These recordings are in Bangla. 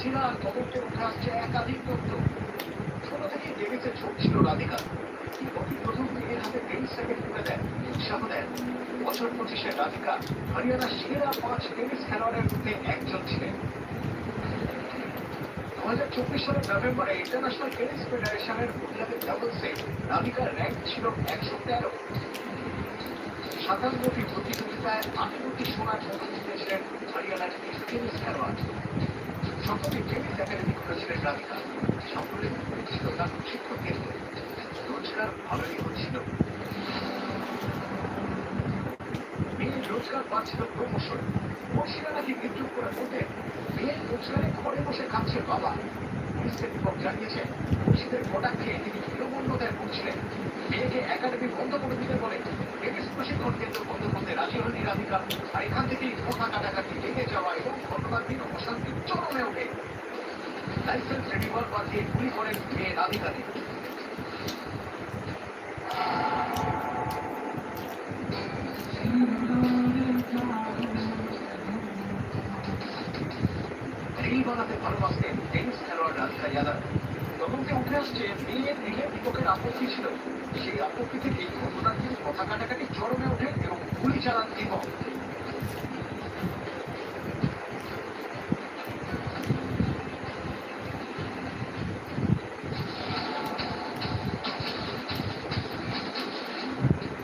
চীনা তদন্তে উঠে আসছে একাধিক তথ্য। ছোট থেকেই ডেভিসের ঝোঁক ছিল রাধিকা। প্রথম মেয়ের হাতে টেনিস র্যাকেট তুলে দেন উৎসাহ দেন বছর পঁচিশে রাধিকা হরিয়ানার সেরা পাঁচ টেনিস খেলোয়াড়ের মধ্যে একজন ছিলেন। দু হাজার চব্বিশ সালের নভেম্বরে ইন্টারন্যাশনাল টেনিস ফেডারেশনের মহিলাদের ডাবলসে রাধিকার র্যাঙ্ক ছিল একশো তেরো। সাতান্নটি প্রতিযোগিতায় আঠেরোটি সোনার পদক জিতেছিলেন হরিয়ানার টেনিস খেলোয়াড়। রোজগার পাচ্ছিল প্রমোশন মর্ষিরা নাকি বিদ্রুপ করে বলতেন মেয়ের রোজগারে ঘরে বসে খাচ্ছে বাবা পুলিশের বিপক্ষ জানিয়েছেন মুর্শিদের কটাক্ষে তিনি বিলম্বন্যতায় করছিলেন মেয়েকে একাডেমি বন্ধ করে দিতে বলে টেনিস প্রশিক্ষণ কেন্দ্র আর এখান থেকেই কথা কাটাকাটি যাওয়া এবং ঘটনার দিন অশান্তি চরমে ওঠে। লাইসেন্স বাদ দিয়ে গুলি মেয়ে রাধিকাকে। রিল বানাতে ভালোবাসতেন টেনিস খেলোয়াড় রাধিকা যাদব তদন্তে উঠে আসছে মেয়ের দিকে বিপক্ষের আপত্তি ছিল। সেই আপত্তি থেকে ঘটনার দিন কথা কাটাকাটি চরমে ওঠে এবং গুলি চালান দীপক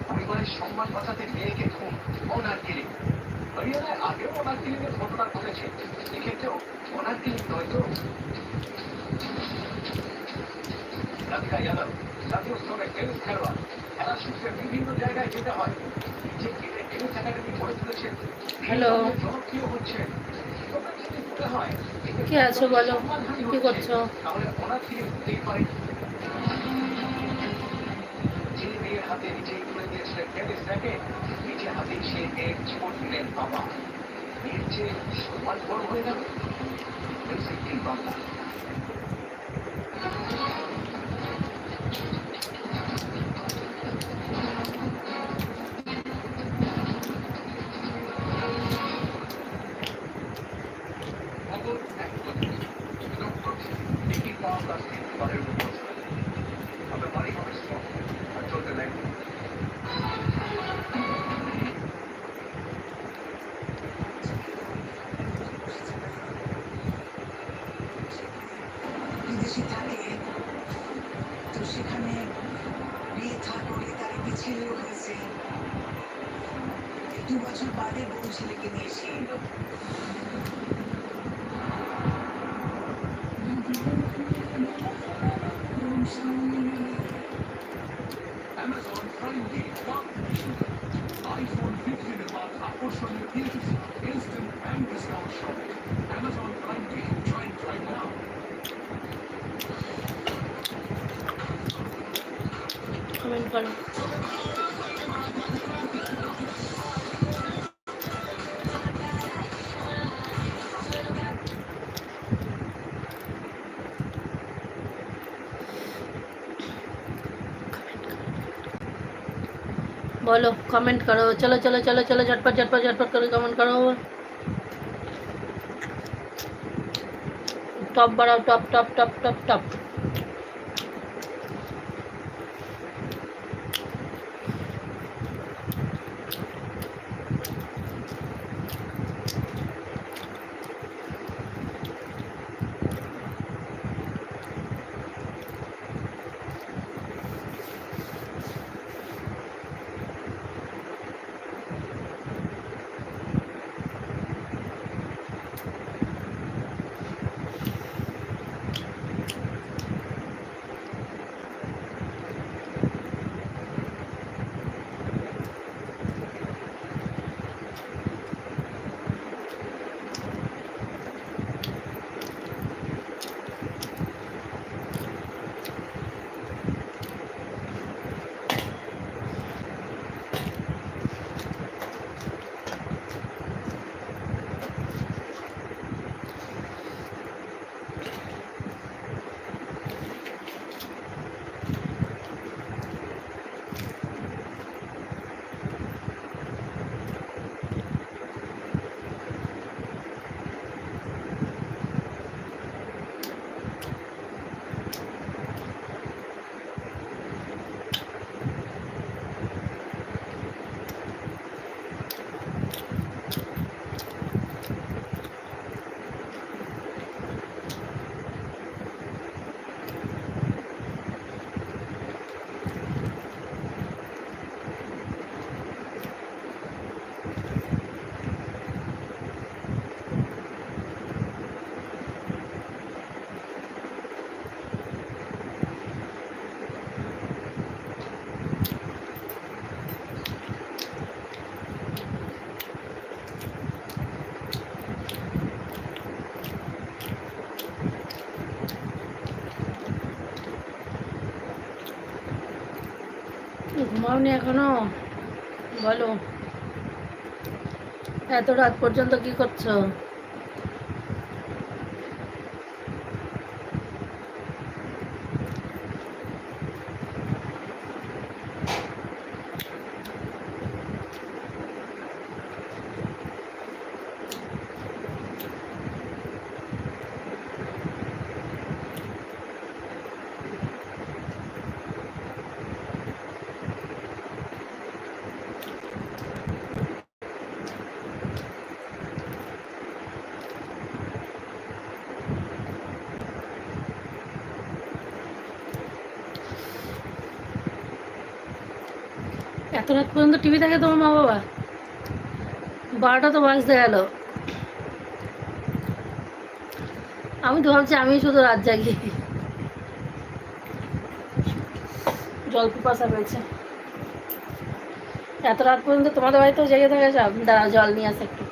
পরিবারের সম্মান বাঁচাতে মেয়েকে খুন অনার কিলিং হরিয়ানায় আগেও অনার কিলিংয়ের ঘটনা ঘটেছে এক্ষেত্রেও অনার কিলিং নয় তো রাধিকা যাদব জাতীয় স্তরে টেনিস খেলোয়াড় খেলা সূত্রে বিভিন্ন জায়গায় যেতে হয় নিজে কেটে টেনিস একাডেমি গড়ে তুলেছেন হ্যালো। জনপ্রিয় হচ্ছে তবে যদি মনে হয় এতে কে আছো বলো? কি করছ? তাহলে কমেন্ট করো চলো চলো চলো চলো ঝটপট ঝটপট ঝটপট করে কমেন্ট করো টপ বাড়াও top top top top top ঘুমাওনি এখনও? বলো। এত রাত পর্যন্ত কি করছ? এত রাত পর্যন্ত টিভি দেখে তোমার মা বাবা? বারোটা তো বাজতে গেল। আমি তো ভাবছি আমি শুধু রাত জাগি। জল পিপাসা পেয়েছে এত রাত পর্যন্ত তোমাদের বাড়িতেও জেগে থাকে দাঁড়া জল নিয়ে আসে একটু।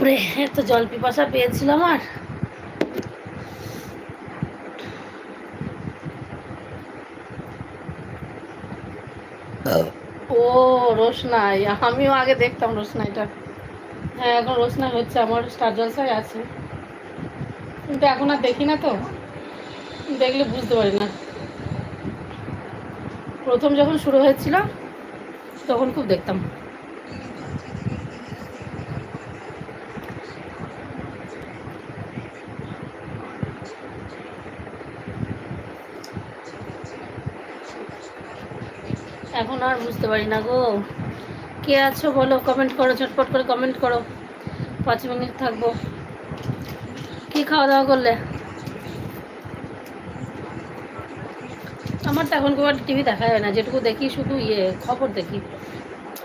বাপরে এত জল পিপাসা পেয়েছিলাম আর ও রোশনাই আমিও আগে দেখতাম রোশনাইটা। হ্যাঁ এখন রোশনাই হচ্ছে আমার স্টার জলসায় আছে। কিন্তু এখন আর দেখি না তো। দেখলে বুঝতে পারি না। প্রথম যখন শুরু হয়েছিল তখন খুব দেখতাম। এখন আর বুঝতে পারি না গো। কে আছো বলো কমেন্ট করো, ঝটপট করে কমেন্ট করো। পাঁচ মিনিট থাকব। কি খাওয়া দাওয়া করলে? আমার তো এখন খুব টিভি দেখা যায় না, যেটুকু দেখি শুধু ইয়ে খবর দেখি।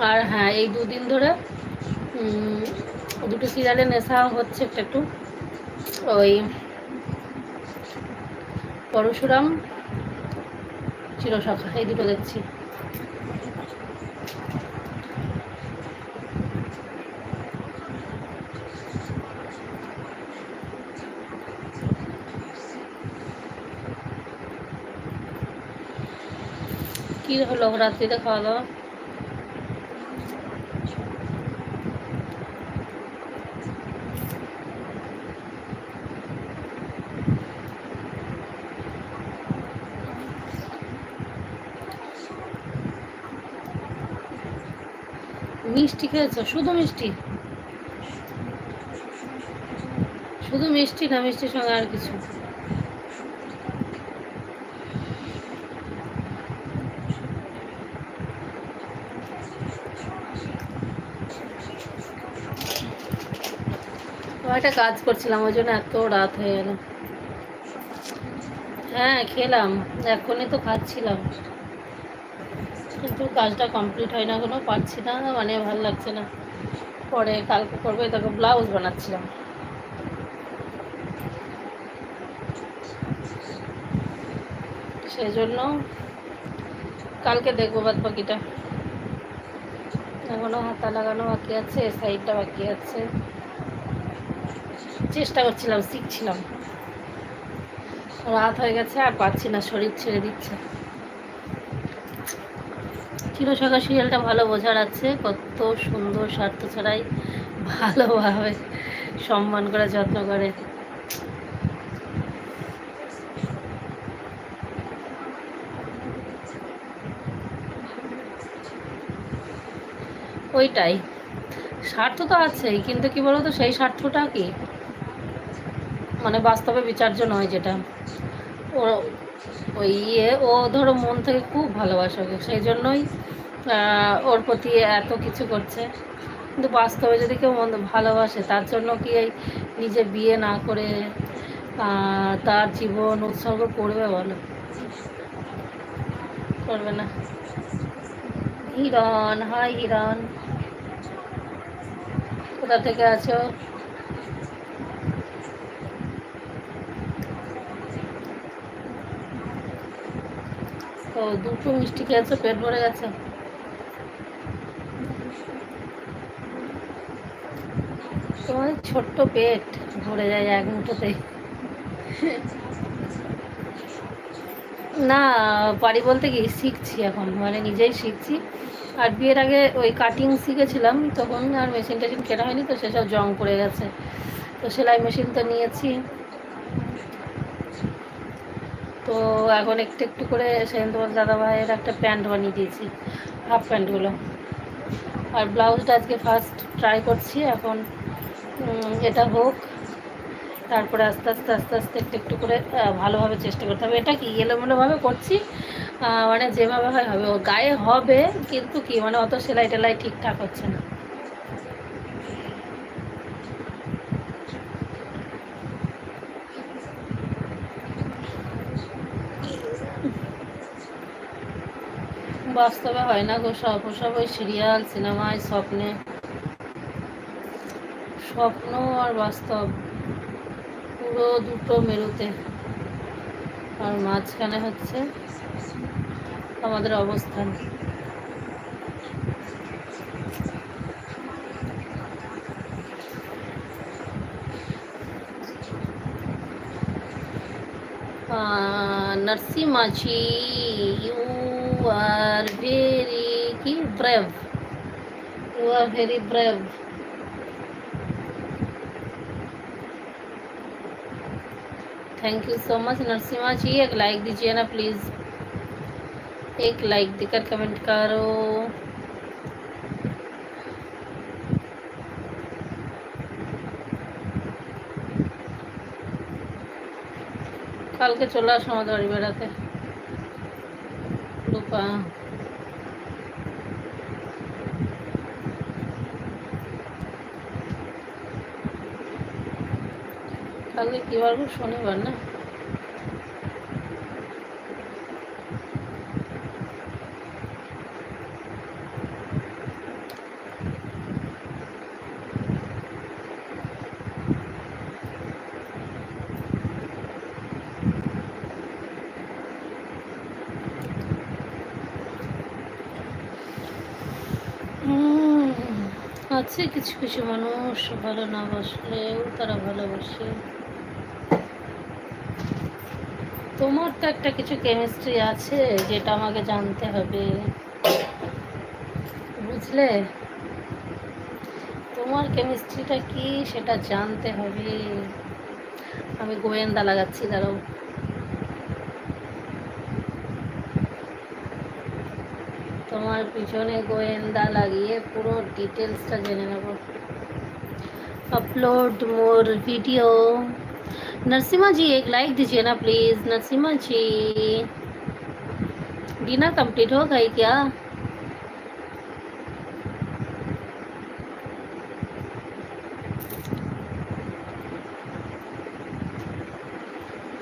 আর হ্যাঁ এই দুদিন ধরে দুটো সিরিয়ালে নেশা হচ্ছে একটু একটু। ওই পরশুরাম, চিরসখা, এই দুটো দেখছি। কি হলো রাত্রিতে খাওয়া দাওয়া? মিষ্টি খেয়েছো? শুধু মিষ্টি? শুধু মিষ্টি না, মিষ্টির সঙ্গে আর কিছু? একটা কাজ করছিলাম, ওই জন্য এত রাত হয়ে গেল। হ্যাঁ খেলাম, এখনই তো খাচ্ছিলাম। কিন্তু কাজটা কমপ্লিট হয় না কোনো, পারছি না মানে ভালো লাগছে না। পরে কালকে করবে তাকে ব্লাউজ বানাচ্ছিলাম। সেই জন্য কালকে দেখব বাদ বাকিটা এখনও হাতা লাগানো বাকি আছে সাইডটা বাকি আছে। চেষ্টা করছিলাম, শিখছিলাম। রাত হয়ে গেছে আর পাচ্ছি না, শরীর ছেড়ে দিচ্ছে। চিরসখা সিরিয়ালটা ভালো বোঝার আছে, কত সুন্দর স্বার্থ ছাড়াই ভালোভাবে সম্মান করে, যত্ন করে। ওইটাই। স্বার্থ তো আছেই, কিন্তু কি বলতো, সেই স্বার্থটা কি? মানে বাস্তবে বিচার্য নয় যেটা। ও ওই ইয়ে ও ধরো মন থেকে খুব ভালোবাসে ওকে, সেই জন্যই ওর প্রতি এত কিছু করছে। কিন্তু বাস্তবে যদি কেউ মন ভালোবাসে, তার জন্য কি এই নিজে বিয়ে না করে তার জীবন উৎসর্গ করবে বলো? করবে না। হিরণ হাই হিরণ। কোথা থেকে আছো? তো দুটো মিষ্টি খেয়েছো, পেট ভরে গেছে। তোমার ছোট্ট পেট ভরে যায় এক মুঠোতে না, পারি বলতে কি, শিখছি এখন মানে নিজেই শিখছি। আর বিয়ের আগে ওই কাটিং শিখেছিলাম, তখন আর মেশিন টেশিন কেনা হয়নি, তো সেসব জং পড়ে গেছে। তো সেলাই মেশিন তো নিয়েছি। তো এখন একটু একটু করে সেদিন তোমার দাদা ভাইয়ের একটা প্যান্ট বানিয়ে দিয়েছি, হাফ প্যান্টগুলো আর ব্লাউজটা আজকে ফার্স্ট ট্রাই করছি, এখন এটা হোক, তারপরে আস্তে আস্তে আস্তে আস্তে একটু একটু করে ভালোভাবে চেষ্টা করতে হবে। এটা কি এলোমেলোভাবে করছি? মানে যেভাবে হয়, হবে। গায়ে হবে, কিন্তু কি মানে অত সেলাই টেলাই ঠিকঠাক হচ্ছে না। বাস্তবে হয় না গো, সব সব ওই সিরিয়াল, সিনেমায় স্বপ্নে। স্বপ্ন আর বাস্তব, পুরো দুটো মেরুতে। আর মাঝখানে হচ্ছে আমাদের অবস্থান নার্সিমাঝি, you you are very কি brave you are very brave thank you so much Narasimha ji एक लाइक दीजिए ना प्लीज़ एक लाइक देकर कमेंट करो কালকে চলে আসো আমাদের বাড়ি বেড়াতে রূপা কালকে কি বার? শনিবার না আছে কিছু কিছু মানুষ ভালো না বাসলেও তারা ভালোবাসে। তোমার তো একটা কিছু কেমিস্ট্রি আছে যেটা আমাকে জানতে হবে। বুঝলে? তোমার কেমিস্ট্রিটা কি সেটা জানতে হবে। আমি গোয়েন্দা লাগাচ্ছি, দাঁড়াও। তোমার পিছনে গোয়েন্দা লাগিয়ে পুরো ডিটেলসটা জেনে নেব upload more video Narasimha ji एक लाइक दीजिए ना please Narasimha ji dinner complete हो गई क्या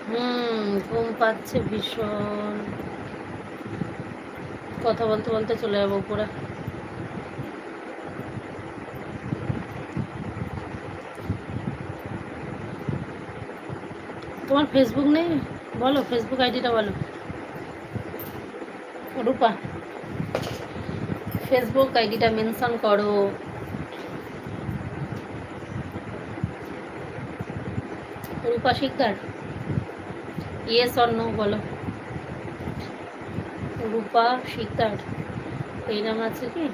হুম ঘুম পাচ্ছে ভীষণ কথা বলতে বলতে চলে যাব উপরে। তোমার ফেসবুক নেই? বলো ফেসবুক আইডিটা বলো। রূপা ফেসবুক আইডিটা মেনশন করো। Rupa Sikdar? Yes or no বলো। রূপা সীতার এই নাম আছে কি?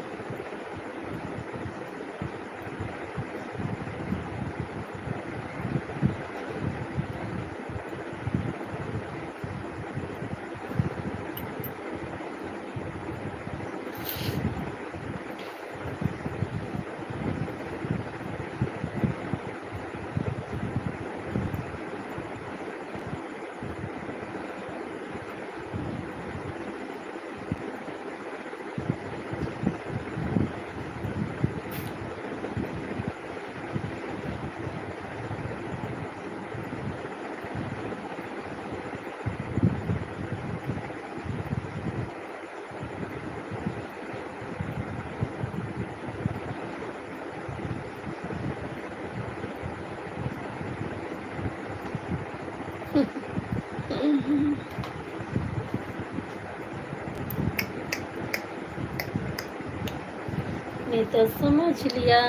तो समझ लिया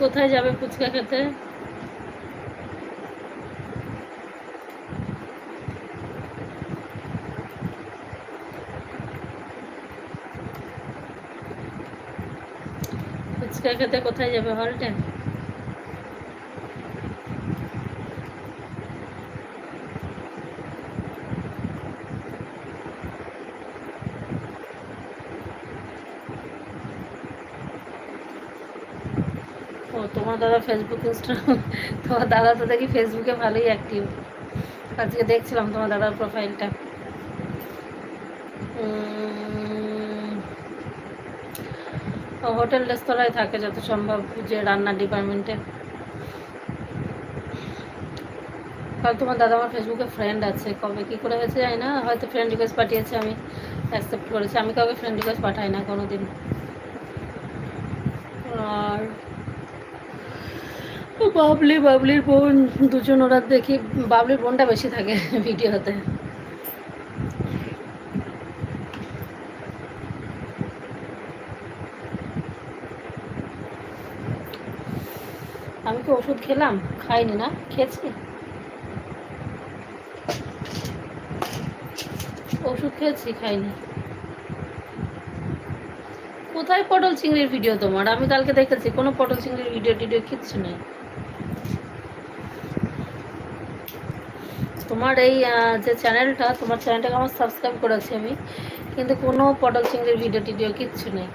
কোথায় যাবে ফুচকা খেতে ফুচকা খেতে কোথায় যাবে হলটে দাদা ফেসবুক ইনস্টাগ্রাম তোমার দাদা তো দেখি ফেসবুকে ভালোই অ্যাক্টিভ আজকে দেখছিলাম তোমার দাদার প্রোফাইলটা হোটেল রেস্তোরাঁয় থাকে যত সম্ভব, যে রান্নার ডিপার্টমেন্টে কাল তোমার দাদা আমার ফেসবুকে ফ্রেন্ড আছে। কবে কী করে হয়েছে জানি না, হয়তো ফ্রেন্ড রিকোয়েস্ট পাঠিয়েছে, আমি অ্যাকসেপ্ট করেছি। আমি কাউকে ফ্রেন্ড রিকোয়েস্ট পাঠাই না কোনো দিন আর বাবলি, বাবলির বোন, দুজন ওরা দেখি বাবলির বোনটা বেশি থাকে ভিডিওতে। আমি কি ওষুধ খেলাম? খাইনি না। খেয়েছি? ওষুধ খেয়েছি, খাইনি। কোথায় পটল চিংড়ির ভিডিও তোমার? আমি কালকে দেখেছি, কোনো পটল চিংড়ির ভিডিও টিডিও কিচ্ছু নেই। তোমার এই যে চ্যানেলটা তোমার চ্যানেলটাকে আমার সাবস্ক্রাইব করেছি আমি, কিন্তু কোনো পটল চিংড়ির ভিডিও টিডিও কিচ্ছু নেই।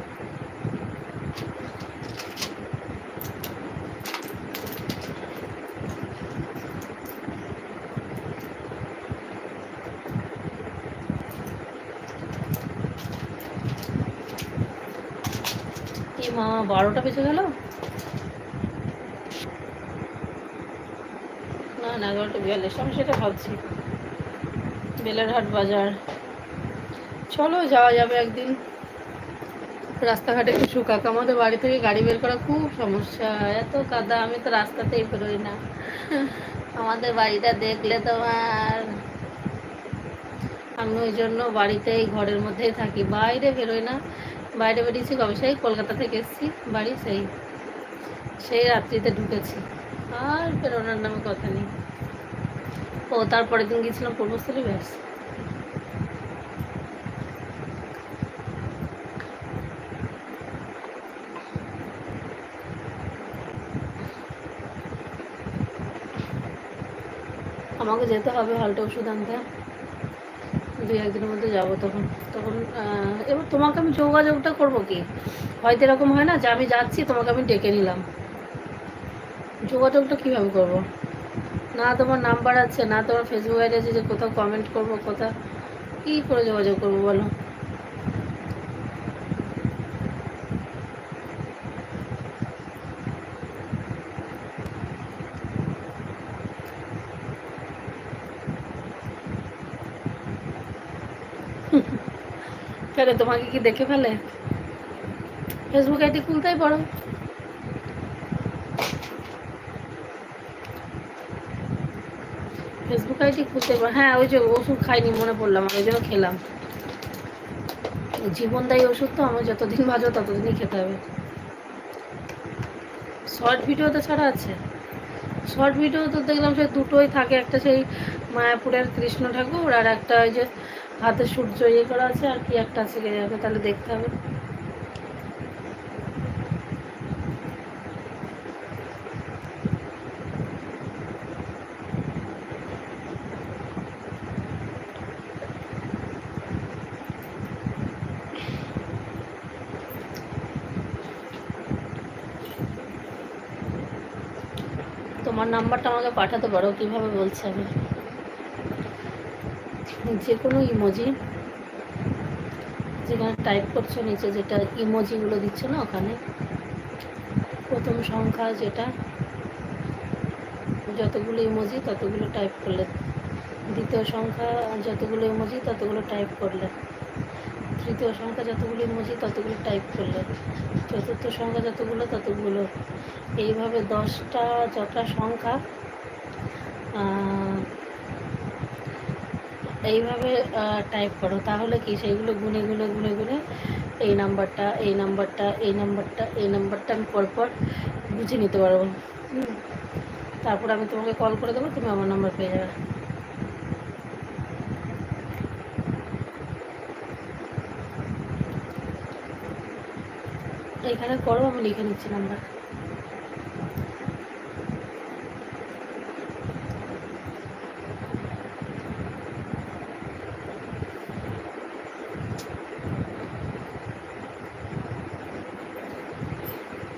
এই মা বারোটা বেজে গেল? না এগারোটা বিয়াল্লিশ আমি সেটা ভাবছি। বেলারহাট বাজার। চলো, যাওয়া যাবে একদিন। রাস্তাঘাটে একটু শুকাক আমাদের বাড়ি থেকে গাড়ি বের করা খুব সমস্যা। এত কাদা, আমি তো রাস্তাতেই বেরোই না। আমাদের বাড়িটা দেখলে তোমার আমি ওই জন্য বাড়িতেই, ঘরের মধ্যেই থাকি। বাইরে বেরোই না। বাইরে বেরিয়েছি কবে সেই কলকাতা থেকে এসেছি। বাড়ি সেই সেই রাত্রিতে ঢুকেছি। আর বেরোনোর নামে কথা নেই। ও তারপরের দিন গিয়েছিলাম পূর্বস্থলী ব্যাস আমাকে যেতে হবে, হলটে ওষুধ আনতে। দুই একদিনের মধ্যে যাব তখন। তখন এবার তোমাকে আমি যোগাযোগটা করব কি? হয়তো এরকম হয় না যে আমি যাচ্ছি, তোমাকে আমি ডেকে নিলাম। যোগাযোগটা কীভাবে করব? না তোমার নাম্বার আছে, না তোমার ফেসবুক আইডি আছে যে কোথাও কমেন্ট করব, কোথাও কী করে যোগাযোগ করব বলো? তোমাকে কি দেখে ফেলে? ফেসবুক আইডি খুলতেই পারো। ফেসবুক আইডি খুলতে হ্যাঁ ওই যে ওষুধ খাইনি, মনে পড়লাম ওই জন্য খেলাম। জীবনদায়ী ওষুধ তো আমার যতদিন বাজো ততদিনই খেতে হবে। শর্ট ভিডিও তো ছাড়া আছে। শর্ট ভিডিও তো দেখলাম সেই দুটোই থাকে, একটা সেই মায়াপুরের কৃষ্ণ ঠাকুর আর একটা ওই যে হাতে সূর্য ইয়ে করা আছে আর কি একটা আছে তাহলে দেখতে হবে তোমার নাম্বারটা আমাকে পাঠাতে পারো, কীভাবে বলছে আমি? যে কোনো ইমোজি যেখানে টাইপ করছ নিচে যেটা ইমোজিগুলো দিচ্ছে না ওখানে, প্রথম সংখ্যা যেটা, যতগুলো ইমোজি ততগুলো টাইপ করলে। দ্বিতীয় সংখ্যা যতগুলো ইমোজি ততগুলো টাইপ করলে। তৃতীয় সংখ্যা যতগুলো ইমোজি ততগুলো টাইপ করলে। চতুর্থ সংখ্যা যতগুলো ততগুলো। এইভাবে দশটা যটা সংখ্যা এইভাবে টাইপ করো। তাহলে কি? সেইগুলো গুনে গুনে গুনে গুনে এই নাম্বারটা এই নাম্বারটা এই নাম্বারটা এই নাম্বারটা আমি পরপর বুঝে নিতে পারব। তারপর আমি তোমাকে কল করে দেবো, তুমি আমার নাম্বার পেয়ে যাবে। এখানে করো, আমি লিখে নিচ্ছি নাম্বার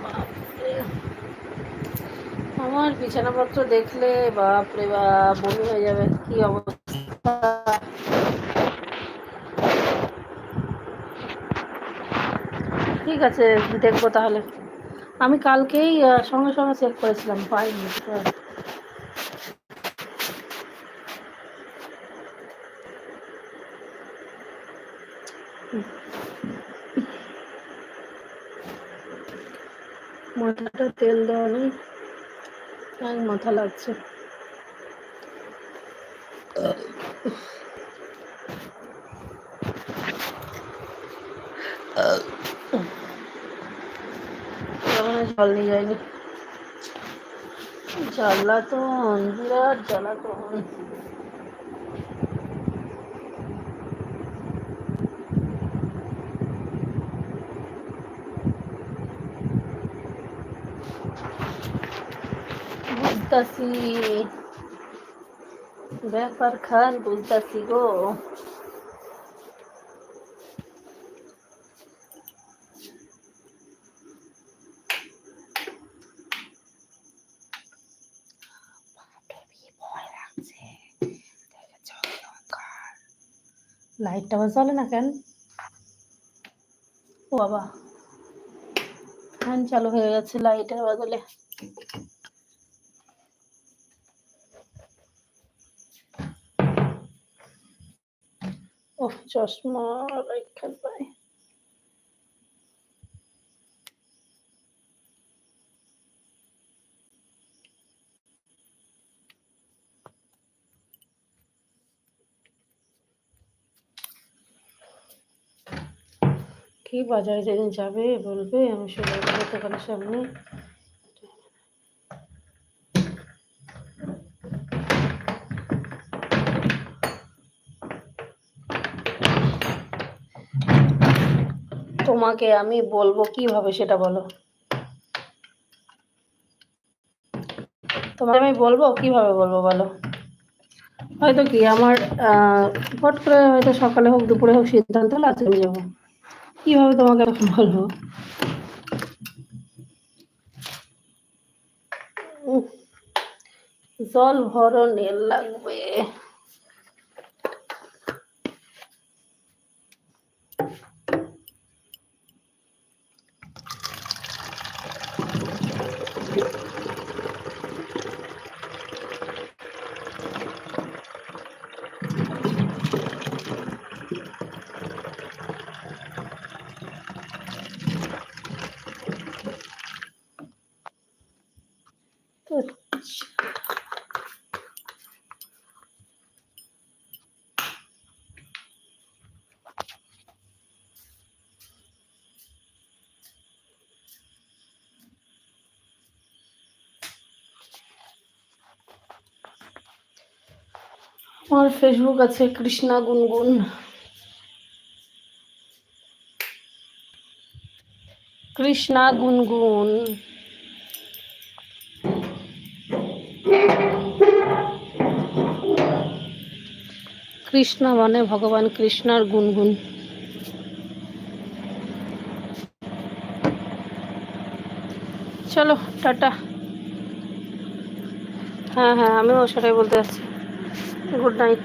বাপরে। আমার বিছানাপত্র দেখলে বাপরে বাপ বমি হয়ে যাবে, কি অবস্থা? ঠিক আছে, দেখব তাহলে। আমি কালকেই সঙ্গে সঙ্গে চেক করেছিলাম, পাইনি। মাথাটা তেল দেওয়া নেই। মাথা লাগছে। জল নিয়ে যায়নি। জ্বালাতন বিরাট জ্বালাতন বুঝতাছি ব্যাপার খান বুঝতাছি গো লাইটটা আবার জ্বলে না কেন? ও বাবা। ফ্যান চালু হয়ে গেছে লাইটের বদলে। চশমা রেখে কি বাজারে যেদিন যাবে বলবে? আমি সোনার দোকানের সামনে। তোমাকে আমি বলব কীভাবে সেটা বলো। তোমাকে আমি বলব কীভাবে বলব বলো। হয়তো কি আমার হট করে হয়তো সকালে হোক, দুপুরে হোক সিদ্ধান্ত হলো আজকে যাব কীভাবে তোমাকে বলব? জল ভরো নীল লাগবে। আমার ফেসবুক আছে কৃষ্ণা গুনগুন। কৃষ্ণা গুনগুন। কৃষ্ণ মানে ভগবান কৃষ্ণার গুনগুন। চলো, টাটা। হ্যাঁ হ্যাঁ আমিও সেটাই বলতে যাচ্ছি। Good night